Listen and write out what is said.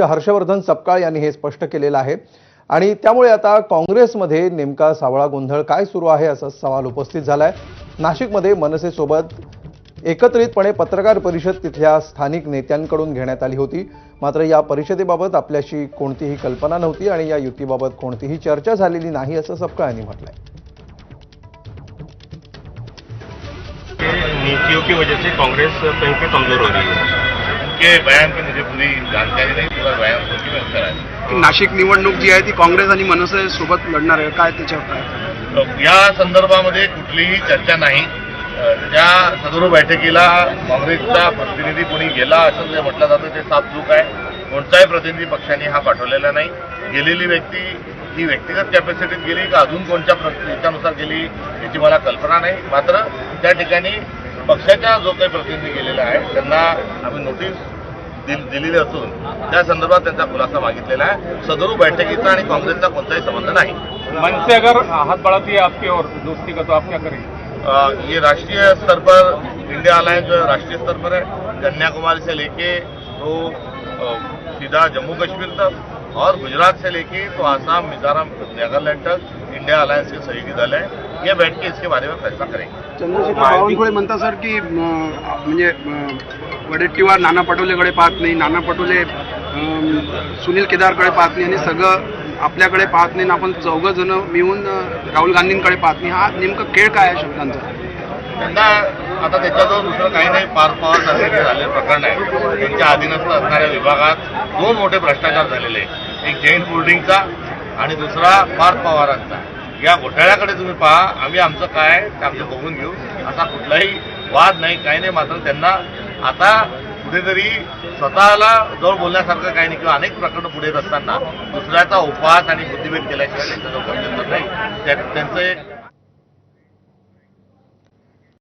हर्षवर्धन सपकाळ यांनी हे स्पष्ट केलेलं आहे. आणि त्यामुळे आता काँग्रेसमध्ये नेमका सावळा गोंधळ काय सुरू आहे असा सवाल उपस्थित झालाय. नाशिकमध्ये मनसेसोबत एकत्रितपणे पत्रकार परिषद तिथल्या स्थानिक नेत्यांकडून घेण्यात आली होती. मात्र या परिषदेबाबत आपल्याशी कोणतीही कल्पना नव्हती आणि या युतीबाबत कोणतीही चर्चा झालेली नाही असं सपकाळ यांनी म्हटलंय. नीतियों की वजह से कांग्रेस कहीं पे कमजोर हो रही है. उनके बयान पे मुझे पूरी जानकारी नहीं पूरा बयान सुन के मैं उत्तर आया की नाशिक निवडणूक जी आहे ती काँग्रेस आणि मनसे सोबत लढणार आहे. काय त्याच्यावर काय? या संदर्भामध्ये कुठलीही चर्चा नाही. त्या सदर बैठकीला काँग्रेसचा प्रतिनिधी कोणी गेला असं जे म्हटलं जातं ते साफ चूक आहे. कोणताही प्रतिनिधी पक्षाने हा पाठवलेला नाही. गेलेली व्यक्ती ही व्यक्तिगत कॅपॅसिटीत गेली का अजून कोणत्या याच्यानुसार गेली याची मला कल्पना नाही. मात्र त्या ठिकाणी पक्षाचा जो काही प्रतिनिधी गेलेला आहे त्यांना आम्ही नोटीस दिलेली असून त्या संदर्भात त्यांचा खुलासा मागितलेला आहे. सदरू बैठकीचा आणि काँग्रेसचा कोणताही संबंध नाही. मन से अगर हाथ बढ़ाती है आपकी और दोस्ती का तो आप क्या करेंगे? ये राष्ट्रीय स्तर पर इंडिया अलायंस राष्ट्रीय स्तर पर है कन्याकुमारी से लेके तो सीधा जम्मू कश्मीर तक और गुजरात से लेके तो आसाम मिजोरम नागालैंड तक इंडिया अलायंस के सहयोगी दल हैं। ये बैठ के इसके बारे में फैसला करेंगे। चंद्रशेखर बावनकुळे म्हणतात सर की म्हणजे वडेट्टीवार नाना पटोलेकडे पाहत नाही नाना पटोले सुनील केदारकडे पाहत नाही आणि सगळं आपल्याकडे पाहत नाही आणि आपण चौघं जण मिळून राहुल गांधींकडे पाहत नाही. हा नेमकं खेळ काय आहे शब्दांचा? त्यांना आता त्याच्याजवळ दुसरं काही नाही पार पवार सारखे झालेलं प्रकरण आहे. त्यांच्या अधीनस्थ असणाऱ्या विभागात दोन मोठे भ्रष्टाचार झालेले एक जैन होल्डिंगचा आणि दुसरा पार पवारांचा. या घोटाळ्याकडे तुम्ही पहा आम्ही आमचं काय ते आमचं बघून घेऊ. असा कुठलाही वाद नाही काही नाही मात्र त्यांना आता कुठेतरी स्वतःला जवळ बोलण्यासारखं काही नाही किंवा अनेक प्रकरणं पुढे येत असताना दुसऱ्याचा उपवास आणि बुद्धिभेद केल्याशिवाय त्यांचा गत्यंतर नाही. त्या- त्यांचं एक